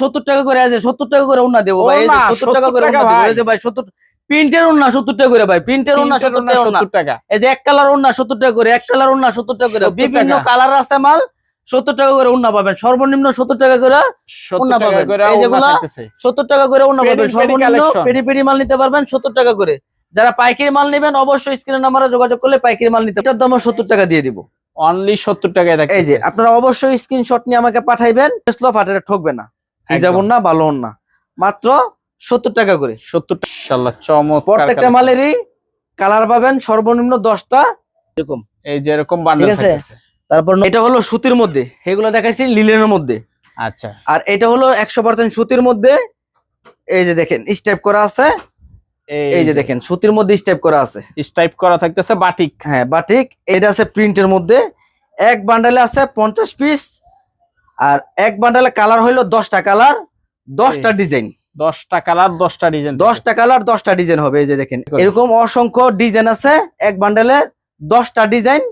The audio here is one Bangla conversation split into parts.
সত্তর টাকা করে আছে সত্তর টাকা করে উন্না দেবো ভাই সত্তর টাকা করে উন্না ভাই। সত্তর প্রিন্টের উন্না সত্তর টাকা করে ভাই প্রিন্টের উন্না সত্তর টাকা উন্না 70 টাকা এই যে এক কালার উন্না সত্তর টাকা করে এক কালার উন্না সত্তর টাকা করে বিভিন্ন কালার আছে মাল সত্তর টাকা করে উন্না পাবেন সর্বনিম্ন সত্তর টাকা করে 70 ওড়না টাকা পাবেন। এই যেগুলা সত্তর টাকা করে উন্না পাবেন সর্বনিম্ন। পেডি পেডি মাল নিতে পারবেন সত্তর টাকা করে যারা পাইকারি মাল নেবেন অবশ্যই স্ক্রিনের নাম্বারে যোগাযোগ করলে পাইকারি মাল নিতে এটার দাম সত্তর টাকা দিয়ে দিব অনলি 70 টাকায় এই যে আপনারা অবশ্যই স্ক্রিনশট নিয়ে আমাকে পাঠাইবেন ঠকবে না হিজাবন না ভালো না। মাত্র সত্তর টাকা করে। 70 ইনশাআল্লাহ চমৎকার প্রত্যেকটা মালেরই কালার পাবেন সর্বনিম্ন দশটা এরকম। এই যে এরকম ঠিক আছে? তারপর এটা হলো সুতির মধ্যে। এগুলো দেখাইছি লিলেনের মধ্যে। আচ্ছা। আর এটা হলো একশো পার্সেন্ট সুতির মধ্যে। এই যে দেখেন স্টেপ করা আছে। এই যে দেখেন সুতির মধ্যে স্টেপ করা আছে। স্টাইপ করা থাকতেছে বাটিক। হ্যাঁ বাটিক। এটা আছে প্রিন্টের মধ্যে। এক বান্ডালে আছে পঞ্চাশ পিস আর এক বান্ডালে কালার হইল দশটা কালার দশটা ডিজাইন 10টা কালার 10টা ডিজাইন দশটা কালার দশটা ডিজাইন হবে এই যে দেখেন। এরকম অসংখ্য ডিজাইন আছে এক বান্ডেলে দশটা ডিজাইন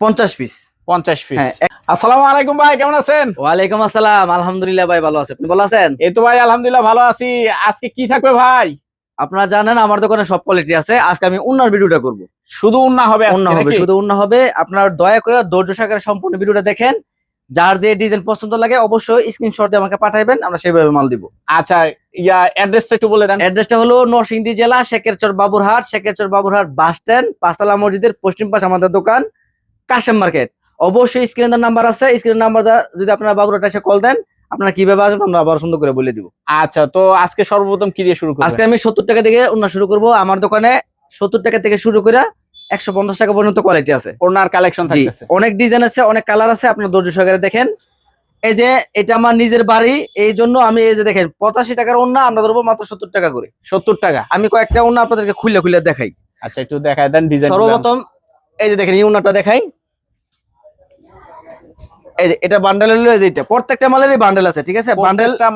পঞ্চাশ পিস 50 পিস হ্যাঁ আসসালামু আলাইকুম ভাই কেমন আছেন? ওয়ালাইকুম আসসালাম আলহামদুলিল্লাহ ভাই ভালো আছে। আপনি ভালো আছেন? এই তো ভাই আলহামদুলিল্লাহ ভালো আছি। আজকে কি থাকবে ভাই? আপনারা জানেন আমার দোকানে সব কোয়ালিটি আছে। আজকে আমি উন্নার ভিডিওটা করব। শুধু উন্না হবে উন্না হবে শুধু উন্না হবে। আপনার দয়া করে ধৈর্য সহকারে সম্পূর্ণ ভিডিওটা দেখেন। যার যে ডিজাইন পছন্দ লাগে অবশ্যই স্ক্রিনশট দিয়ে আমাকে পাঠাইবেন আমরা সেইভাবে মাল দিব। আচ্ছা ইয়া অ্যাড্রেসটা একটু বলে দেন। অ্যাড্রেসটা হলো নরসিংদী জেলা শেখেরচর বাবুরহাট শেখেরচর বাবুরহাট বাস স্ট্যান্ড পাঁচতলা মসজিদের পশ্চিম পাশে আমাদের দোকান কাশেম মার্কেট অবশ্যই স্ক্রিনের নাম্বার আছে স্ক্রিনের নাম্বার যদি আপনারা বাবুরহাট এসে কল দেন আপনারা কীভাবে আসবেন আমরা আবার সুন্দর করে বলে দিব। আচ্ছা তো আজকে সর্বপ্রথম কি দিয়ে শুরু আজকে আমি সত্তর টাকা থেকে উন্না শুরু করব আমার দোকানে সত্তর টাকা থেকে শুরু করে একশো পঞ্চাশ টাকা পর্যন্ত কোয়ালিটি আছে। ওনার কালেকশন অনেক ডিজাইন আছে অনেক কালার আছে আপনার ধৈর্য সহকারে দেখেন। এই যে এটা আমার নিজের বাড়ি এই জন্য আমি এই যে দেখেন পঁচাশি টাকার ওন্না আমরা ধরবো মাত্র সত্তর টাকা করে। 70 টাকা? আমি কয়েকটা ওন্না আপনাদেরকে খুলে খুলে দেখাই। আচ্ছা একটু দেখায় দেন ডিজাইন সর্বপ্রথম এই যে দেখেন এই ওন্নাটা দেখাই। এই যে এটা বান্ডেল হলো এই যে এটা প্রত্যেকটা মালেরই বান্ডেল আছে ঠিক আছে?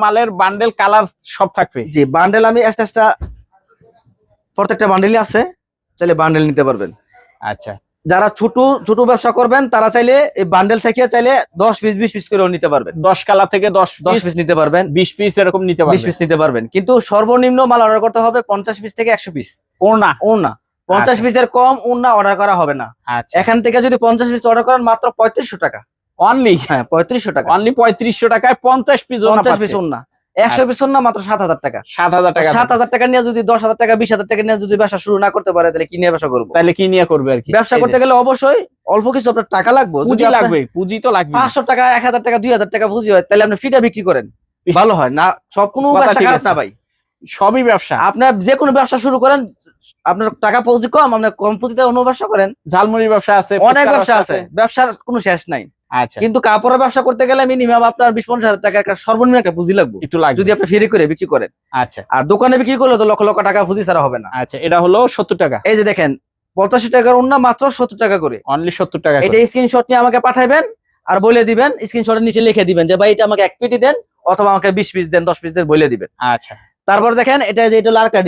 মালের বান্ডেল কালার সব থাকবে। জি বান্ডেল আমি এক্সট্রা প্রত্যেকটা বান্ডেলই আছে চাইলে বান্ডেল নিতে পারবেন। আচ্ছা। যারা ছোট ছোট ব্যবসা করবেন তারা চাইলে এই বান্ডেল থেকে চাইলে দশ পিস বিশ পিস করে নিতে পারবেন। 10 কালার থেকে 10 দশ পিস নিতে পারবেন। 20 পিস এরকম নিতে বিশ পিস নিতে পারবেন। কিন্তু সর্বনিম্ন মাল অর্ডার করতে হবে পঞ্চাশ পিস থেকে একশো পিস। ওনা ওনা পঞ্চাশ আচ্ছা। পিসের কম ওনা অর্ডার করা হবে না। আচ্ছা। এখান থেকে যদি পঞ্চাশ পিস অর্ডার করেন মাত্র পঁয়ত্রিশশো টাকা। অনলি হ্যাঁ পঁয়ত্রিশশো টাকা। অনলি 3500 টাকায় 50 পিস পঞ্চাশ পিস ওনা একশো পিস না মাত্র সাত হাজার টাকা? 7000 টাকা। সাত হাজার টাকা নিয়ে যদি দশ হাজার টাকা বিশ হাজার টাকা নিয়ে যদি ব্যবসা শুরু না করতে পারে তাহলে কি নিয়ে ব্যবসা করব? তাহলে কি নিয়ে করবে আর কি? ব্যবসা করতে গেলে অবশ্যই অল্প কিছু আপনার টাকা লাগবে। পুঁজি লাগবে পুঁজি তো লাগবে। পাঁচশো টাকা এক হাজার টাকা দুই হাজার টাকা পুঁজি হয় তাহলে আপনি ফিটা বিক্রি করেন। ভালো হয় না সব কোনো ব্যবসা খারাপ না ভাই। সবই ব্যবসা। আপনার যে কোনো ব্যবসা শুরু করেন আপনার টাকা পুঁজি কম আপনার কম পুঁজিতে অন্য ব্যবসা করেন। ঝালমুড়ির ব্যবসা আছে অনেক ব্যবসা আছে। ব্যবসার কোনো শেষ নাই। আচ্ছা। কিন্তু কাপড়ের ব্যবসা করতে গেলে মিনিমাম আপনার বিশ পঞ্চাশ হাজার টাকা একটা সর্বনিম্ন একটা পুঁজি লাগবে। একটু লাগবে। যদি আপনি ফ্রি করে বিক্রি করেন। আচ্ছা। আর দোকানে বিক্রি করলে তো লক্ষ লক্ষ টাকা পুঁজি ছাড়া হবে না। আচ্ছা এটা হলো 70 টাকা। এই যে দেখেন পঁচাশি টাকার অন্য মাত্র সত্তর টাকা করে। অনলি 70 টাকা এটা স্ক্রিনশট নিয়ে আমাকে পাঠাবেন আর বলে দিবেন স্ক্রিনশটের নিচে লিখে দিবেন যে ভাই এটা আমাকে এক পেটি দেন অথবা আমাকে বিশ পিস দেন দশ পিস দেন বলে দিবেন। আচ্ছা। তারপর দেখেন এটা যে এটা হলো আরেকটা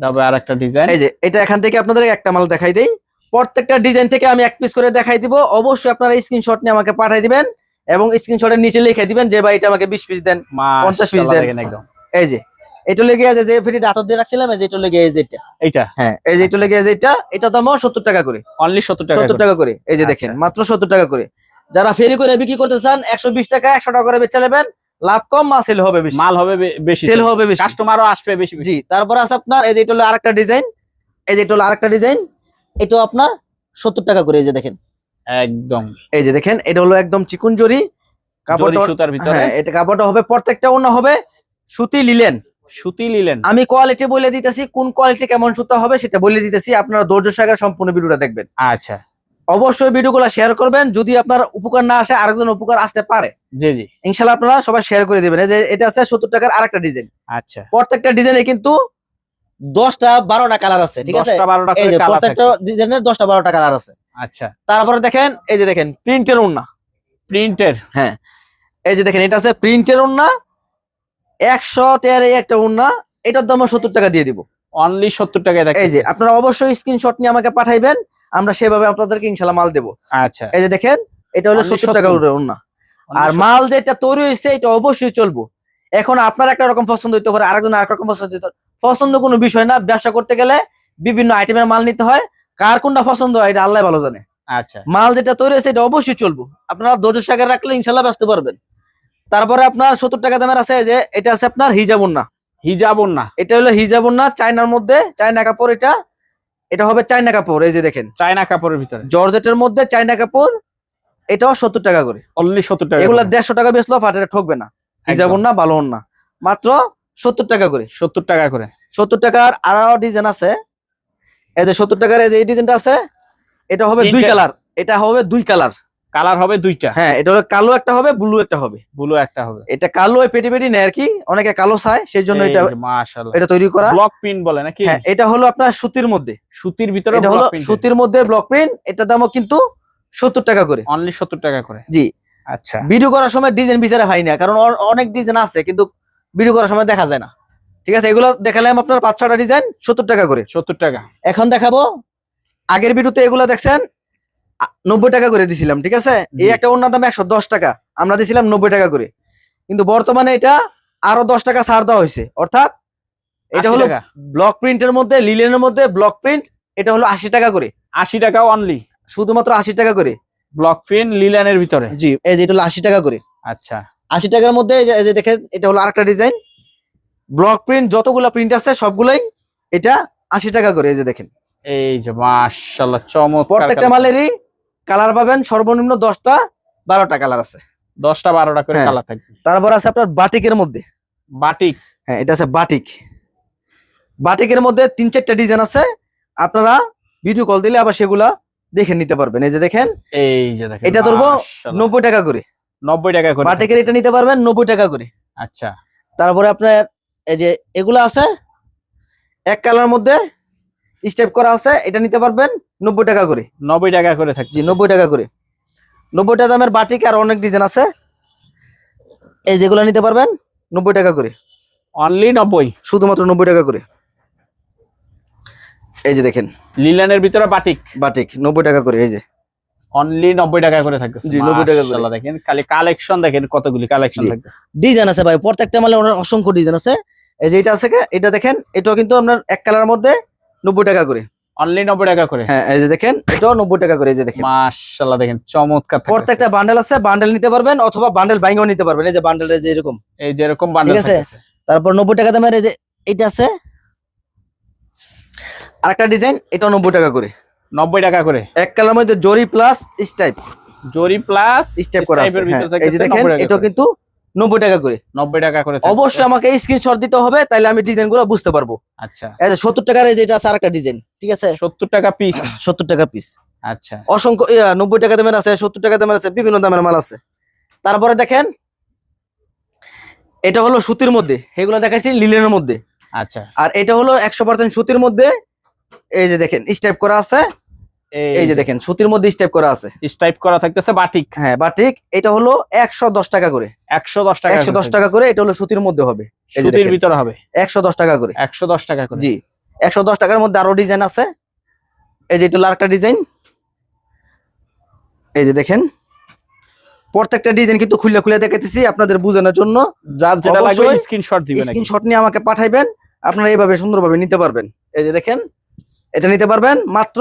ডিজাইন তবে আরেকটা ডিজাইন এই যে এটা এখান থেকে আপনাদের একটা মাল দেখাই দেই। প্রত্যেকটা ডিজাইন থেকে আমি এক পিস করে দেখাই দিব। অবশ্যই আপনারা স্ক্রিনশট নিয়ে আমাকে পাঠাই দিবেন এবং স্ক্রিনশটের নিচে লিখে দিবেন যে ভাই এটা আমাকে বিশ পিস দেন 50 piece দেন। একদম। এই যে এটা লেগে আছে যে ফিটি হাতত দিয়ে রাখছিলাম এই যে এটা লেগে যে এটা। এইটা? হ্যাঁ এই যে এটা লেগে আছে এটা এটা দাম সত্তর টাকা করে। অনলি 70 টাকা সত্তর করে। টাকা করে। এই যে দেখেন আচ্ছা। মাত্র সত্তর টাকা করে। যারা ফেরি করে বিক্রি করতে চান একশো বিশ টাকা একশো টাকা করে বেচে নেবেন। লাভ কম মা সেল হবে বেশি। মাল হবে বেশি সেল হবে বেশি। কাস্টমারও আসবে বেশি জি তারপর আছে আপনার এই যে এটা হলো আরেকটা ডিজাইন এই যে এটা হলো আরেকটা ডিজাইন এটাও আপনার সত্তর টাকা করে এই যে দেখেন। একদম। এই যে দেখেন এটা হলো একদম চিকুন জরি। কাপড়টা সুতার ভিতরে। হ্যাঁ এটা কাপড়টা হবে প্রত্যেকটা অন্য হবে সুতি লিলেন সুতি লিলেন আমি কোয়ালিটি বলে দিতেছি কোন কোয়ালিটি কেমন সুতা হবে সেটা বলে দিতেছি। আপনারা ধৈর্য সহকারে সম্পূর্ণ ভিডিওটা দেখবেন। আচ্ছা। অবশ্যই ভিডিওগুলো শেয়ার করবেন। যদি আপনার উপকার না আসে আরেকজন উপকার আসতে পারে। জি জি। ইনশাল্লাহ আপনারা সবাই শেয়ার করে দিবেন। এই যে এটা আছে সত্তর টাকার আরেকটা ডিজাইন আচ্ছা। প্রত্যেকটা ডিজাইনে কিন্তু দশটা বারোটা কালার আছে ঠিক আছে? 10টা 12টা এই যে প্রত্যেকটা ডিজাইনের দশটা বারোটা কালার আছে। আচ্ছা। তারপরে দেখেন এই যে দেখেন প্রিন্টের ওন্না প্রিন্টের হ্যাঁ। এই যে দেখেন এটা আছে প্রিন্টের ওন্না একশো এই একটা ওন্না এটার দাম সত্তর টাকা দিয়ে দিব। অনলি 70 টাকায় এই যে আপনারা অবশ্যই স্ক্রিনশট নিয়ে আমাকে পাঠাইবেন আমরা সেভাবে আপনাদেরকে ইনশাল্লাহ মাল দেবো। আচ্ছা। এই যে দেখেন এটা হলো সত্তর টাকা 70 করে ওন্না আর মাল যেটা তৈরি হয়েছে এটা অবশ্যই চলবো। এখন আপনার একটা রকম পছন্দ হইতে পারে আরেকজন আরেক রকম পছন্দ হইতে পছন্দ কোনো বিষয় না ব্যবসা করতে গেলে বিভিন্ন আইটেমের মাল নিতে হয়। কার কোনটা পছন্দ হয় এটা আল্লাহ ভালো জানে। আচ্ছা। মাল যেটা তৈরি হয়েছে এটা অবশ্যই চলবো। আপনারা ধৈর্য সাগর রাখলে ইনশাল্লাহ ব্যস্ত পারবেন। তারপরে আপনার সত্তর টাকা দামের আছে যে এটা আছে আপনার হিজাবুন্না হিজাবন না। এটা হলো হিজাবুন্না চায়নার মধ্যে চায়না কাপড় এটা। এটা হবে চায়না কাপড় এই যে দেখেন। চায়না কাপড়ের ভিতরে। জর্জেটের মধ্যে চায়না কাপড় এটাও সত্তর টাকা করে। অনলি সত্তর টাকা এগুলা দেড়শো টাকা বেচলো ফাটে ঠকবে না। হিজাবুন না ভালো না। মাত্র সত্তর টাকা করে। সত্তর টাকা করে। সত্তর টাকার আরও ডিজাইন আছে। এই যে সত্তর টাকার এই যে এই ডিজাইনটা আছে এটা হবে দুই কালার। এটা হবে দুই কালার। কালার হবে দুইটা। হ্যাঁ এটা হলো কালো একটা হবে ব্লু একটা হবে। ব্লু একটা হবে। এটা কালো পেটি পেটি নেয় আর কি অনেকে কালো চায় সেই জন্য এটা মাশাআল্লাহ। এটা তৈরি করা। ব্লক প্রিন্ট বলে নাকি? হ্যাঁ এটা হলো আপনার সুতির মধ্যে। সুতির ভিতরে এটা হলো সুতির মধ্যে ব্লক প্রিন্ট এটা দামও কিন্তু সত্তর টাকা করে। অনলি সত্তর টাকা করে? জি। আচ্ছা। ভিডিও করার সময় ডিজাইন বিচারে হয় না কারণ অনেক ডিজাইন আছে কিন্তু ভিডিও করার সময় দেখা যায় না। ঠিক আছে এগুলো দেখালাম আপনার পাঁচ ছটা ডিজাইন সত্তর টাকা করে। সত্তর টাকা। এখন দেখাবো আগের ভিডিওতে এগুলো দেখছেন নব্বই টাকা করে দিছিলাম ঠিক আছে? এই একটা অন্য দাম একশো দশ টাকা আমরা দিছিলাম নব্বই টাকা করে। কিন্তু বর্তমানে এটা আরও দশ টাকা ছাড় দেওয়া হয়েছে। অর্থাৎ এটা 80 হলো। ব্লক প্রিন্টের মধ্যে লিলেনের মধ্যে ব্লক প্রিন্ট এটা হলো আশি টাকা করে। আশি টাকা অনলি শুধুমাত্র আশি টাকা করে। ব্লক প্রিন্ট লিলানের ভিতরে? জি এই যে এটা হলো আশি টাকা করে। আচ্ছা। আশি টাকার মধ্যে এই যে- এই যে দেখেন এটা হলো আরেকটা ডিজাইন ব্লক প্রিন্ট যতগুলো প্রিন্ট আছে সবগুলোই এটা আশি টাকা করে এই যে দেখেন। এই যে মাশাআল্লাহ চমৎকার প্রত্যেকটা মালেরই কালার পাবেন সর্বনিম্ন দশটা বারোটা কালার আছে। দশটা বারোটা করে হ্যাঁ। কালার থাকবে। তারপর আছে আপনার বাটিকের মধ্যে। বাটিক? হ্যাঁ এটা আছে বাটিক। বাটিকের মধ্যে তিন চারটা ডিজাইন আছে। আপনারা ভিডিও কল দিলে আবার সেগুলা দেখে নিতে পারবেন। এই যে দেখেন এই যে দেখেন এটা ধরবো। নব্বই টাকা করে। নব্বই টাকা করে। বাটিকের এটা নিতে পারবেন নব্বই টাকা করে। আচ্ছা। তারপরে আপনার এই যে এগুলো আছে এক কালার মধ্যে স্টেপ করা আছে এটা নিতে পারবেন নব্বই টাকা করে। নব্বই টাকা করে থাকছে। নব্বই টাকা করে। নব্বই টাকা দামের বাটিক আর অনেক ডিজাইন আছে। এই যেগুলো নিতে পারবেন নব্বই টাকা করে। অনলি নব্বই। শুধুমাত্র নব্বই টাকা করে। এই যে দেখেন লিলানের ভিতরে বাটিক? বাটিক নব্বই টাকা করে এই যে। অনলি নব্বই টাকা করে থাকছে জি, 90 টাকা করে। দেখেন খালি কালেকশন দেখেন কতগুলি কালেকশন জি। ডিজাইন আছে ভাই প্রত্যেকটা মালে অসংখ্য ডিজাইন আছে। এই যে এটা আছে কে, এটা দেখেন এটাও কিন্তু আপনার এক কালার মধ্যে নব্বই টাকা করে। অনলি নব্বই টাকা করে? হ্যাঁ এই যে দেখেন এটাও নব্বই টাকা করে এই যে দেখেন। মাশাআল্লাহ দেখেন চমৎকার প্রত্যেকটা বান্ডেল আছে বান্ডেল নিতে পারবেন অথবা বান্ডেল বাইঙ্গাও নিতে পারবেন। এই যে বান্ডেল যে এরকম। এই যে এরকম বান্ডেল আছে? তারপর নব্বই টাকা দামের এই যে এটা আছে। আরেকটা ডিজাইন এটাও নব্বই টাকা করে। নব্বই টাকা করে? এক কালার মধ্যে জরি প্লাস স্টাইপ জরি প্লাস স্টেপ করা আছে হ্যাঁ, এই যে দেখেন এটাও কিন্তু নব্বই টাকা করে। নব্বই টাকা করে অবশ্যই আমাকে স্ক্রিনশট দিতে হবে তাহলে আমি ডিজাইনগুলো বুঝতে পারব। আচ্ছা। এই যে সত্তর টাকার এই যে এটা আছে আরেকটা ডিজাইন ঠিক আছে? সত্তর টাকা পিস সত্তর টাকা পিস আচ্ছা। অসংখ্য ইয়া, নব্বই টাকা দামের আছে সত্তর টাকা দামের আছে বিভিন্ন দামের মাল আছে। তারপরে দেখেন এটা হলো সুতির মধ্যে এগুলো দেখাইছি লিলেনের মধ্যে। আচ্ছা। আর এটা হলো একশো পার্সেন্ট সুতির মধ্যে এই যে দেখেন স্টেপ করা আছে। এই যে দেখেন সুতির মধ্যে স্টাইপ করা আছে। স্টাইপ করা থাকতেছে বাটিক হ্যাঁ বা ঠিক এটা হলো একশো দশ টাকা করে। একশো দশ টাকা একশো দশ টাকা করে এটা হলো সুতির মধ্যে হবে। এই যে সুতির ভিতরে হবে? একশো দশ টাকা করে। একশো দশ টাকা করে। জি একশো দশ টাকার মধ্যে আরও ডিজাইন আছে। এই যে এটা হলো আরেকটা ডিজাইন এই যে দেখেন প্রত্যেকটা ডিজাইন কিন্তু খুলে খুলে দেখাইতেছি আপনাদের বোঝানোর জন্য। যার যেটা লাগবে স্ক্রিনশট দিবেন? স্ক্রিনশট নিয়ে আমাকে পাঠাইবেন আপনারা এইভাবে সুন্দরভাবে নিতে পারবেন। এই যে দেখেন এটা নিতে পারবেন মাত্র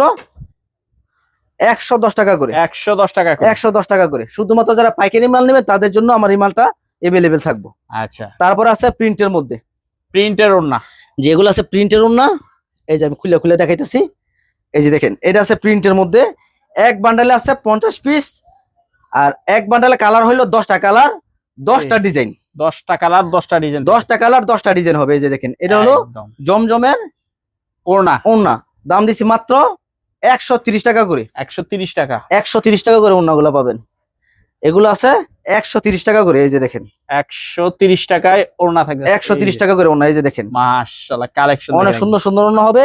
একশো দশ টাকা করে। একশো দশ টাকা করে। একশো দশ টাকা করে। শুধুমাত্র যারা পাইকারি মাল নেবে তাদের জন্য আমার এই মালটা এভেলেবেল থাকব। আচ্ছা। তারপর আছে প্রিন্টের মধ্যে। প্রিন্টের ওড়না। যেগুলো আছে প্রিন্টের না এই যে আমি খুলে খুলে দেখাইতেছি। এই যে দেখেন এটা আছে প্রিন্টের মধ্যে। এক বান্ডালে আছে পঞ্চাশ পিস আর এক বান্ডালে কালার হইল দশটা কালার দশটা ডিজাইন। দশটা কালার দশটা ডিজাইন। দশটা কালার দশটা ডিজাইন হবে। এই যে দেখেন এটা হলো জমজমের ওড়না। ওড়না। দাম দিছি মাত্র একশো তিরিশ টাকা করে। একশো তিরিশ টাকা। একশো তিরিশ টাকা করে ওড়নাগুলো পাবেন। এগুলো আছে একশো তিরিশ টাকা করে এই যে দেখেন। একশো তিরিশ টাকায় ওড়না থাকবে। একশো তিরিশ টাকা করে ওড়না এই যে দেখেন। মাশাআল্লাহ কালেকশন অনেক সুন্দর সুন্দর ওড়না হবে।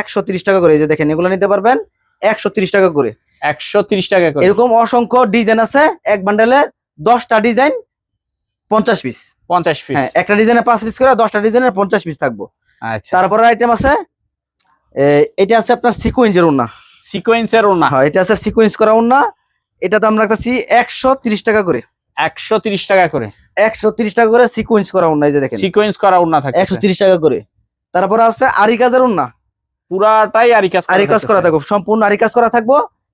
একশো তিরিশ টাকা করে এই যে দেখেন এগুলো নিতে পারবেন। একশো তিরিশ টাকা করে। একশো তিরিশ টাকা করে। এরকম অসংখ্য ডিজাইন আছে। এক বান্ডেলে দশটা ডিজাইন পঞ্চাশ পিস পঞ্চাশ পিস হ্যাঁ একটা ডিজাইনে পাঁচ পিস করে দশটা ডিজাইনের পঞ্চাশ পিস থাকব। আচ্ছা। তারপরে আইটেম আছে এটা আছে আপনার সিকুয়েন্সের উন্না সিকোয়েন্সের ওড়না। হ্যাঁ এটা আছে সিকুয়েন্স করা উন্না এটা দাম রাখতেছি একশো টাকা করে। একশো টাকা করে। একশো টাকা করে সিকোয়েন্স করা উন্না এই যে দেখেন। সিকোয়েন্স করা ওড়না থাকবে একশো টাকা করে। তারপরে আছে আরি কাজের উন্না পুরাটাই আরি কাজ আরি কাজ করা থাকব সম্পূর্ণ আরি কাজ করা থাকব।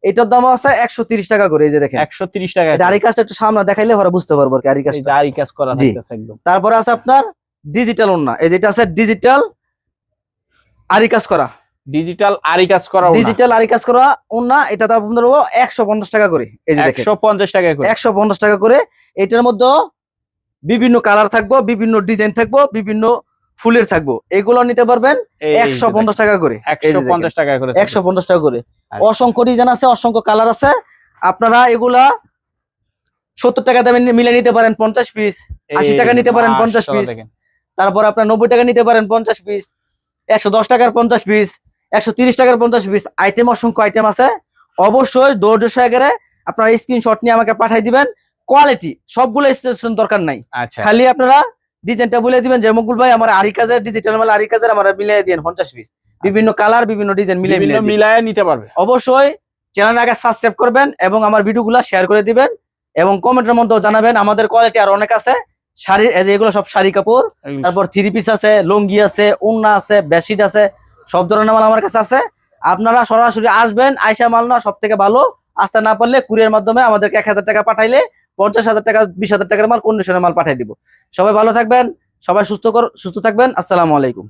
এটার দাম আছে একশো তিরিশ টাকা করে এই যে দেখেন। একশো তিরিশ টাকা আরি কাজটা একটু সামনে দেখাইলে ওরা বুঝতে পারব আর কি আরি যে আরি কাজ করা। একদম। তারপরে আছে আপনার ডিজিটাল উন্না এই যেটা আছে ডিজিটাল আরি কাজ করা। ডিজিটাল আরি কাজ করা ডিজিটাল আরি কাজ করা উন্না এটা হলো একশো পঞ্চাশ টাকা করে এই যে দেখেন একশো পঞ্চাশ টাকা করে একশো পঞ্চাশ টাকা করে এটার মধ্যে বিভিন্ন কালার থাকব বিভিন্ন ডিজাইন থাকব বিভিন্ন ফুলের থাকব এগুলো নিতে পারবেন এই যে একশো দেখেন, পঞ্চাশ টাকা করে এই যে একশো দেখেন। পঞ্চাশ টাকা করে একশো পঞ্চাশ টাকা করে আচ্ছা। অসংখ্য ডিজাইন আছে অসংখ্য কালার আছে আপনারা এগুলা সত্তর টাকা দামে মিলে নিতে পারেন পঞ্চাশ পিস এই 80 টাকা নিতে পারেন, 50 মাশাআল্লাহ piece। দেখেন। তারপর আপনার নব্বই টাকা নিতে পারেন পঞ্চাশ পিস একশো দশ টাকার পঞ্চাশ পিস একশো তিরিশ টাকার পঞ্চাশ পিস আইটেম অসংখ্য আইটেম আছে। অবশ্যই ধৈর্য সহকারে আপনারা স্ক্রিনশট নিয়ে আমাকে পাঠিয়ে দিবেন। কোয়ালিটি সবগুলো স্টেশন দরকার নাই। আচ্ছা। খালি আপনারা ডিজাইনটা বলে দিবেন যে মকুল ভাই আমার আরি কাজের ডিজিটাল মাল আরি কাজের আমার মিলিয়ে দিন পঞ্চাশ পিস বিভিন্ন কালার বিভিন্ন ডিজাইন মিলিয়ে বিভিন্ন মিলিয়ে নিতে পারবে। অবশ্যই চ্যানেল আগে সাবস্ক্রাইব করবেন এবং আমার ভিডিওগুলো শেয়ার করে দিবেন এবং কমেন্টের মধ্যেও জানাবেন। আমাদের কোয়ালিটি আর অনেক আছে। শাড়ির এগুলো সব শাড়ি কাপড় তারপর থ্রি পিস আছে লুঙ্গি আছে উন্না আছে বেডশিট আছে। সব ধরনের মাল আমার কাছে আছে। আপনারা সরাসরি আসবেন আয়সা মাল না সব থেকে ভালো। আসতে না পারলে কুরিয়ার মাধ্যমে আমাদেরকে এক হাজার টাকা পাঠাইলে পঞ্চাশ হাজার টাকা, বিশ হাজার টাকার মাল কন্ডিশনের মাল পাঠিয়ে দিব। সবাই ভালো থাকবেন, সবাই সুস্থ সুস্থ থাকবেন। আসসালামু আলাইকুম।